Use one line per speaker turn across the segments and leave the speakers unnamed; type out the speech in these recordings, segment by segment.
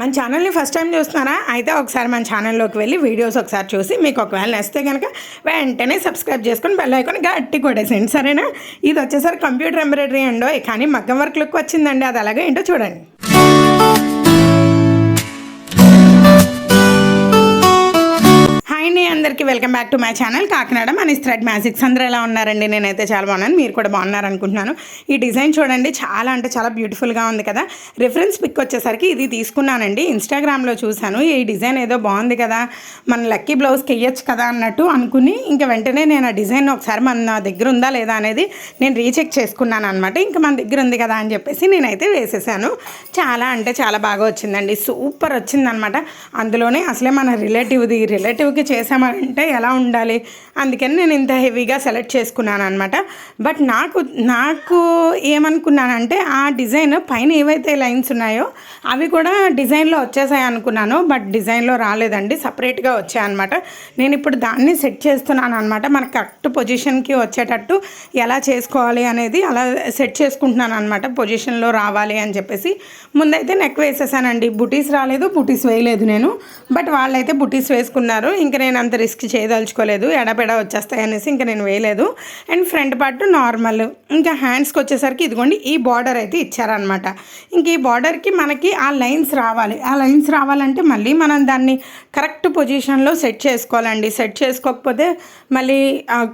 మన ఛానల్ని first time చూస్తున్నారా? అయితే ఒకసారి మన ఛానల్లోకి వెళ్ళి వీడియోస్ ఒకసారి చూసి మీకు ఒకవేళ నచ్చితే కనుక వెంటనే సబ్స్క్రైబ్ చేసుకొని బెల్ ఐకాన్ గట్టి కొట్టేసేయండి. సరేనా? ఇది వచ్చేసరికి కంప్యూటర్ ఎంబ్రాయిడరీ అండో కానీ మగ్గం వర్క్ లుక్ వచ్చిందండి. అది అలాగే ఏంటో చూడండి. Welcome back to my channel. Kakinada మన థ్రెడ్ మ్యాజిక్స్. అందరూ ఎలా ఉన్నారండి? నేనైతే చాలా బాగున్నాను. మీరు కూడా బాగున్నారు అనుకుంటున్నాను ఈ డిజైన్ చూడండి చాలా అంటే చాలా బ్యూటిఫుల్గా ఉంది కదా. రిఫరెన్స్ పిక్ వచ్చేసరికి ఇది తీసుకున్నానండి. ఇన్స్టాగ్రామ్లో చూశాను. ఈ డిజైన్ ఏదో బాగుంది కదా. మన లక్కీ బ్లౌజ్కి వేయచ్చు కదా అన్నట్టు అనుకుని ఇంకా వెంటనే నేను ఆ డిజైన్ ఒకసారి మన దగ్గర ఉందా లేదా అనేది నేను రీచెక్ చేసుకున్నాను అనమాట ఇంకా మన దగ్గర ఉంది కదా అని చెప్పేసి నేనైతే వేసేసాను. చాలా అంటే చాలా బాగా వచ్చిందండి. సూపర్ వచ్చిందనమాట అందులోనే అసలే మన రిలేటివ్ది రిలేటివ్కి చేసామంటే ఎలా ఉండాలి? అందుకని నేను ఇంత హెవీగా సెలెక్ట్ చేసుకున్నాను అనమాట బట్ నాకు నాకు ఏమనుకున్నానంటే ఆ డిజైన్ పైన ఏవైతే లైన్స్ ఉన్నాయో అవి కూడా డిజైన్లో వచ్చేసాయి అనుకున్నాను. బట్ డిజైన్లో రాలేదండి. సపరేట్గా వచ్చాయన్నమాట. నేను ఇప్పుడు దాన్ని సెట్ చేస్తున్నాను అనమాట మనకు కరెక్ట్ పొజిషన్కి వచ్చేటట్టు ఎలా చేసుకోవాలి అనేది అలా సెట్ చేసుకుంటున్నాను అనమాట పొజిషన్లో రావాలి అని చెప్పేసి. ముందైతే నెక్ వేసేసానండి. బుటీస్ రాలేదు బుటీస్ వేయలేదు నేను. బట్ వాళ్ళైతే బుటీస్ వేసుకున్నారు. ఇంకా నేను అంత రిస్క్ చేయదలుచుకోలేదు ఎడపెడ వచ్చేస్తాయి అనేసి ఇంకా నేను వేయలేదు. And front part normal. ఇంకా హ్యాండ్స్కి వచ్చేసరికి ఇదిగోండి ఈ బార్డర్ అయితే ఇచ్చారనమాట ఇంక ఈ బార్డర్కి మనకి ఆ లైన్స్ రావాలి. ఆ లైన్స్ రావాలంటే మళ్ళీ మనం దాన్ని కరెక్ట్ పొజిషన్లో సెట్ చేసుకోవాలండి. సెట్ చేసుకోకపోతే మళ్ళీ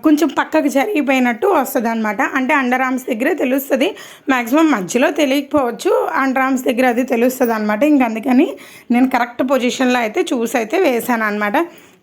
కొంచెం పక్కకు జరిగిపోయినట్టు వస్తుంది అనమాట అంటే అండర్ ఆర్మ్స్ దగ్గరే తెలుస్తుంది. మ్యాక్సిమం మధ్యలో తెలియకపోవచ్చు అండర్ ఆర్మ్స్ దగ్గర అది తెలుస్తుంది అనమాట ఇంక అందుకని నేను కరెక్ట్ పొజిషన్లో అయితే చూసి అయితే వేసాను అనమాట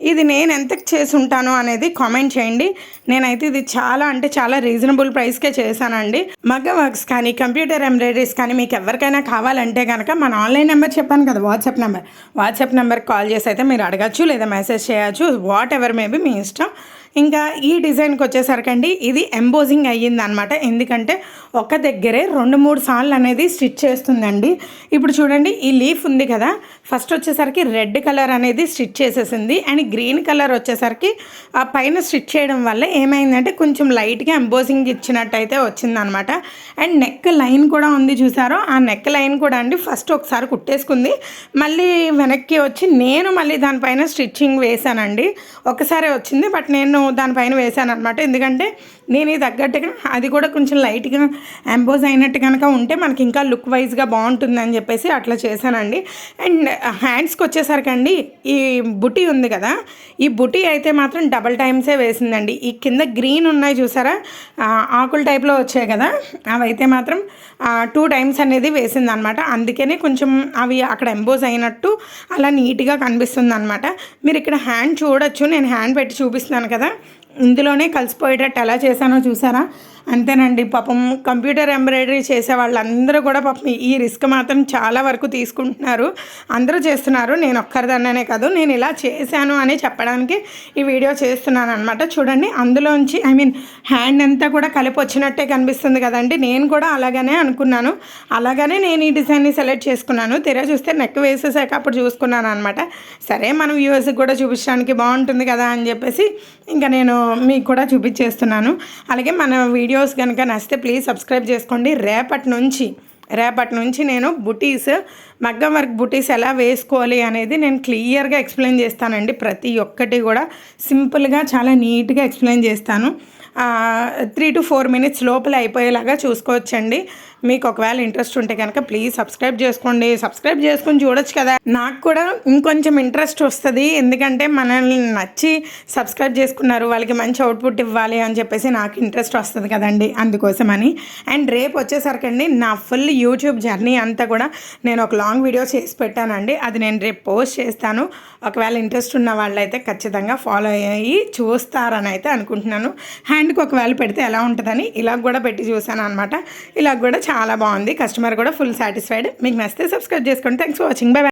ఇది నేను ఎంత చేసి ఉంటాను అనేది కామెంట్ చేయండి. నేనైతే ఇది చాలా అంటే చాలా రీజనబుల్ ప్రైస్కే చేశానండి. మగ్గ వర్క్స్ కానీ కంప్యూటర్ ఎంబ్రాయిడరీస్ కానీ మీకు ఎవరికైనా కావాలంటే కనుక మన ఆన్లైన్ నెంబర్ చెప్పాను కదా వాట్సాప్ నెంబర్ వాట్సాప్ నెంబర్కి కాల్ చేసి అయితే మీరు అడగచ్చు లేదా మెసేజ్ చేయొచ్చు వాట్ ఎవర్ మేబీ మీ ఇష్టం. ఇంకా ఈ డిజైన్కి వచ్చేసరికండి ఇది ఎంబోజింగ్ అయ్యింది అనమాట ఎందుకంటే ఒక దగ్గరే రెండు మూడు సార్లు అనేది స్టిచ్ చేస్తుందండి. ఇప్పుడు చూడండి ఈ లీఫ్ ఉంది కదా ఫస్ట్ వచ్చేసరికి రెడ్ కలర్ అనేది స్టిచ్ చేసేసింది. అండ్ గ్రీన్ కలర్ వచ్చేసరికి ఆ పైన స్టిచ్ చేయడం వల్ల ఏమైందంటే కొంచెం లైట్గా ఎంబోజింగ్ ఇచ్చినట్టయితే వచ్చిందనమాట అండ్ నెక్ లైన్ కూడా ఉంది చూసారో ఆ నెక్ లైన్ కూడా అండి ఫస్ట్ ఒకసారి కుట్టేసుకుంది. మళ్ళీ వెనక్కి వచ్చి నేను మళ్ళీ దానిపైన స్టిచ్చింగ్ వేశానండి. ఒకసారి వచ్చింది బట్ నేను దానిపైన వేసాను అనమాట ఎందుకంటే నేను ఇది తగ్గట్టుగా అది కూడా కొంచెం లైట్గా ఎంబోజ్ అయినట్టు కనుక ఉంటే మనకి ఇంకా లుక్ వైజ్గా బాగుంటుందని చెప్పేసి అట్లా చేశానండి. అండ్ హ్యాండ్స్కి వచ్చేసరికండి ఈ బుటీ ఉంది కదా ఈ బుటీ అయితే మాత్రం డబల్ టైమ్సే వేసిందండి. ఈ కింద గ్రీన్ ఉన్నాయి చూసారా? ఆకుల టైప్లో వచ్చాయి కదా అవి అయితే మాత్రం టూ టైమ్స్ అనేది వేసింది అనమాట అందుకనే కొంచెం అవి అక్కడ ఎంబోజ్ అయినట్టు అలా నీట్గా కనిపిస్తుంది అనమాట మీరు ఇక్కడ హ్యాండ్ చూడొచ్చు నేను హ్యాండ్ పెట్టి చూపిస్తున్నాను కదా. ఇందులోనే కలిసిపోయేటట్టు ఎలా చేశానో చూసారా? అంతేనండి. పాపం కంప్యూటర్ ఎంబ్రాయిడరీ చేసే వాళ్ళందరూ కూడా పాపం ఈ రిస్క్ మాత్రం చాలా వరకు తీసుకుంటున్నారు. అందరూ చేస్తున్నారు. నేను ఒక్కరిదన్ననే కాదు. నేను ఇలా చేశాను అని చెప్పడానికి ఈ వీడియో చేస్తున్నాను అనమాట చూడండి. అందులోంచి ఐ మీన్ హ్యాండ్ అంతా కూడా కలిపి వచ్చినట్టే కనిపిస్తుంది కదండి. నేను కూడా అలాగనే అనుకున్నాను. అలాగనే నేను ఈ డిజైన్ని సెలెక్ట్ చేసుకున్నాను. తెర చూస్తే నెక్ వేసేసాక అప్పుడు చూసుకున్నాను అనమాట సరే మనం వ్యూవర్స్కి కూడా చూపించడానికి బాగుంటుంది కదా అని చెప్పేసి ఇంకా నేను మీకు కూడా చూపించేస్తున్నాను. అలాగే మన వీడియోస్ కనుక నచ్చితే ప్లీజ్ సబ్స్క్రైబ్ చేసుకోండి. రేపటి నుంచి రేపటి నుంచి నేను బుటీస్ మగ్గం వర్క్ బుటీస్ ఎలా వేసుకోవాలి అనేది నేను క్లియర్గా ఎక్స్ప్లెయిన్ చేస్తానండి. ప్రతి ఒక్కటి కూడా సింపుల్గా చాలా నీట్గా ఎక్స్ప్లెయిన్ చేస్తాను. త్రీ టు ఫోర్ మినిట్స్ లోపల అయిపోయేలాగా చూసుకోవచ్చండి. మీకు ఒకవేళ ఇంట్రెస్ట్ ఉంటే కనుక ప్లీజ్ సబ్స్క్రైబ్ చేసుకోండి. సబ్స్క్రైబ్ చేసుకొని చూడొచ్చు కదా. నాకు కూడా ఇంకొంచెం ఇంట్రెస్ట్ వస్తుంది. ఎందుకంటే మనల్ని నచ్చి సబ్స్క్రైబ్ చేసుకున్నారు. వాళ్ళకి మంచి అవుట్పుట్ ఇవ్వాలి అని చెప్పేసి నాకు ఇంట్రెస్ట్ వస్తుంది కదండి. అందుకోసమని. అండ్ రేపు వచ్చేసరికండి నా ఫుల్ యూట్యూబ్ జర్నీ అంతా కూడా నేను ఒక లాంగ్ వీడియో చేసి పెట్టానండి. అది నేను రేపు పోస్ట్ చేస్తాను. ఒకవేళ ఇంట్రెస్ట్ ఉన్న వాళ్ళైతే ఖచ్చితంగా ఫాలో అయ్యి చూస్తారని అయితే అనుకుంటున్నాను హ్యాండ్కి ఒకవేళ పెడితే ఎలా ఉంటుందని ఇలా కూడా పెట్టి చూశాను అనమాట ఇలా కూడా చాలా బాగుంది. కస్టమర్ కూడా ఫుల్ సాటిస్ఫైడ్ మీకు నచ్చితే సబ్స్క్రైబ్ చేసుకోండి. Thanks for watching bye